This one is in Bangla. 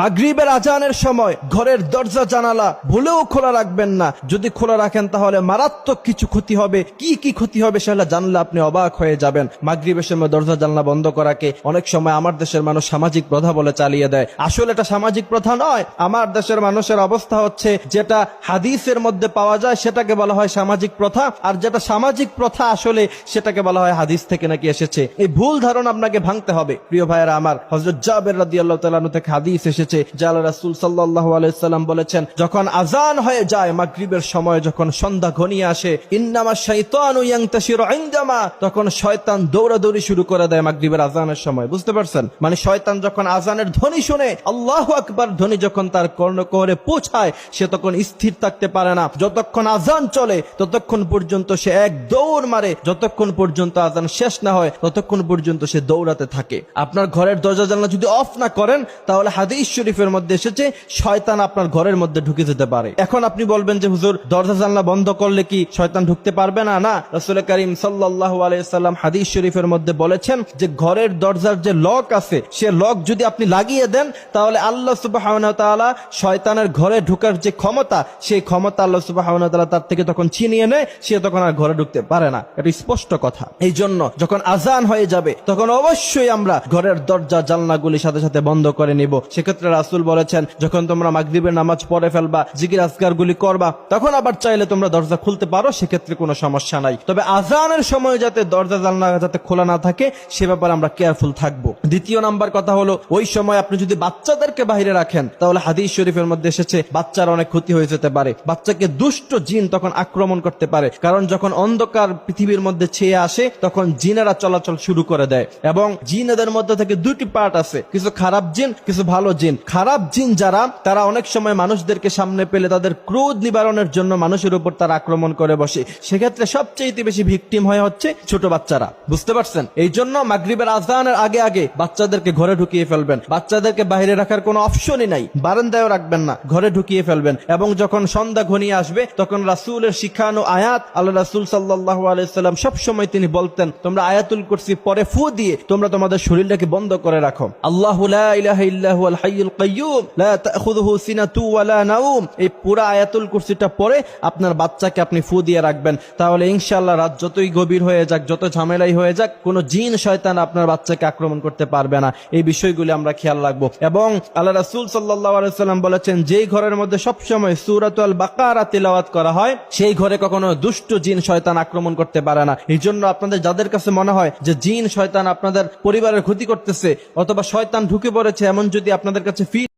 মাগরিবের আজানের সময় ঘরের দরজা জানালা ভুলেও খোলা রাখবেন না। যদি খোলা রাখেন তাহলে মারাত্মক কিছু ক্ষতি হবে। কি কি ক্ষতি হবে সেটা জানলে আপনি অবাক হয়ে যাবেন। মাগরিবের সময় দরজা জানলা বন্ধ করাকে অনেক সময় আমার দেশের মানুষ সামাজিক প্রথা বলে চালিয়ে দেয়। আসলে এটা সামাজিক প্রথা নয়। আমার দেশের মানুষের অবস্থা হচ্ছে যেটা হাদিসের মধ্যে পাওয়া যায়, সেটাকে বলা হয় সামাজিক প্রথা। আর যেটা সামাজিক প্রথা আসলে সেটাকে বলা হয় হাদিস থেকে নাকি এসেছে। এই ভুল ধারণা আপনাকে ভাঙতে হবে। প্রিয় ভাইয়েরা আমার হজরত জাবের রাদি আল্লাহ তালু থেকে হাদিস এসেছে। যে আল্লাহ রাসুল সাল্লাহ আলাইসাল্লাম বলেছেন, যখন আজান হয়ে যায়, মাগরিবের সময় যখন সন্ধ্যা ঘনিয়ে আসে, ইন্নামা শৈতান ইন্দামা তখন শয়তান দৌড়াদৌড়ি শুরু করে দেয় মাগরিবের আজানের সময়। বুঝতে পারছেন? মানে শয়তান যখন আজানের ধ্বনি শুনে, আল্লাহ আকবার ধ্বনি যখন তার কর্ণকোহরে পৌঁছায়, সে তখন স্থির থাকতে পারে না। যতক্ষণ আজান চলে, ততক্ষণ পর্যন্ত সে এক দৌড় মারে। যতক্ষণ পর্যন্ত আজান শেষ না হয়, ততক্ষণ পর্যন্ত সে দৌড়াতে থাকে। আপনার ঘরের দরজা জানলা যদি অফ না করেন, তাহলে হাদিস শরীফের মধ্যে এসেছে, শয়তান আপনার ঘরের মধ্যে ঢুকে যেতে পারে। এখন আপনি বলবেন যে, হুজুর, দরজা জানলা বন্ধ করলে কি শয়তান ঢুকতে পারবে? না না। রসুল করিম সাল্লাহ আলাইসাল্লাম হাদিস শরীফের মধ্যে বলেছেন যে, ঘরের দরজার যে লক আছে, সে লক যদি আপনি লাগিয়ে দেন, তাহলে আল্লাহ সুবাহ শয়তানের ঘরে ঢুকার যে ক্ষমতা, সেই ক্ষমতা আল্লাহ সুবাহ তার থেকে তখন ছিনিয়ে নেয়, সে তখন আর ঘরে ঢুকতে পারে না। এটা স্পষ্ট কথা। এই জন্য যখন আজান হয়ে যাবে, তখন অবশ্যই আমরা ঘরের দরজা জানলাগুলি সাথে সাথে বন্ধ করে নিব। সেক্ষেত্রে রাসুল বলেছেন, যখন তোমরা মাগরিবের নামাজ পড়ে ফেলবা, জিকির আজকার গুলি করবা, তখন আবার চাইলে তোমরা দরজা খুলতে পারো, সেক্ষেত্রে কোনো সমস্যা নাই। তবে আজানের সময় যাতে দরজা জানলা যাতে খোলা না থাকে, সে ব্যাপারে আমরা কেয়ারফুল থাকব। দ্বিতীয় নাম্বার কথা হলো, ওই সময় আপনি যদি বাচ্চাদেরকে বাইরে রাখেন, তাহলে হাদিস শরীফের মধ্যে এসেছে, বাচ্চার অনেক ক্ষতি হয়ে যেতে পারে। বাচ্চাকে দুষ্ট জিন তখন আক্রমণ করতে পারে, কারণ যখন অন্ধকার পৃথিবীর মধ্যে ছেয়ে আসে, তখন জিনেরা চলাচল শুরু করে দেয়। এবং জিনেদের মধ্যে থেকে দুটি পার্ট আছে, কিছু খারাপ জিন, কিছু ভালো জিন। খারাপ জিন যারা, তারা অনেক সময় মানুষদেরকে সামনে পেলে তাদের ক্রোধ নিবারণের জন্য মানুষের উপর তারা আক্রমণ করে বসে। সেক্ষেত্রে সবচেয়ে বেশি ভিকটিম হয়ে হচ্ছে ছোট বাচ্চারা। বুঝতে পারছেন? এই জন্য মাগরিবের আজানের আগে আগে বাচ্চাদেরকে ঘরে ঢুকিয়ে ফেলবেন। বাচ্চাদেরকে বাইরে রাখার কোনো অপশনই নাই। বারান্দায়ও রাখবেন না, ঘরে ঢুকিয়ে ফেলবেন। এবং যখন সন্ধ্যা ঘনিয়ে আসবে, তখন রাসুলের শিখানো আয়াত আল্লাহ রাসুল সাল্লাহ আলাইসাল্লাম সবসময় তিনি বলতেন, তোমরা আয়াতুল কুরসি পরে ফু দিয়ে তোমরা তোমাদের শরীরটাকে বন্ধ করে রাখো। আল্লাহ ইলাহা হাইয়ুল এই আয়াতুল কুরসিটা পরে আপনার বাচ্চাকে আপনি ফু দিয়ে রাখবেন। তাহলে ইনশাআল্লাহ রাত যতই গভীর হয়ে যাক, যত ঝামেলাই হয়ে যাক, কোনো জিন, শয়তান আপনার বাচ্চাকে আক্রমণ করতে পারবে না। এই বিষয়গুলি আমরা খেয়াল রাখব। এবং আল্লাহ রাসূল সাল্লাল্লাহু আলাইহি সাল্লাম বলেছেন, যেই ঘরের মধ্যে সবসময় সূরাতুল বাকারা তিলাওয়াত করা হয়, সেই ঘরে কখনো দুষ্ট জিন, শয়তান আক্রমণ করতে পারে না। এই জন্য আপনাদের যাদের কাছে মনে হয় যে জিন, শয়তান আপনাদের পরিবারের ক্ষতি করতেছে, অথবা শয়তান ঢুকে পড়েছে, এমন যদি আপনাদের কাছে ফিল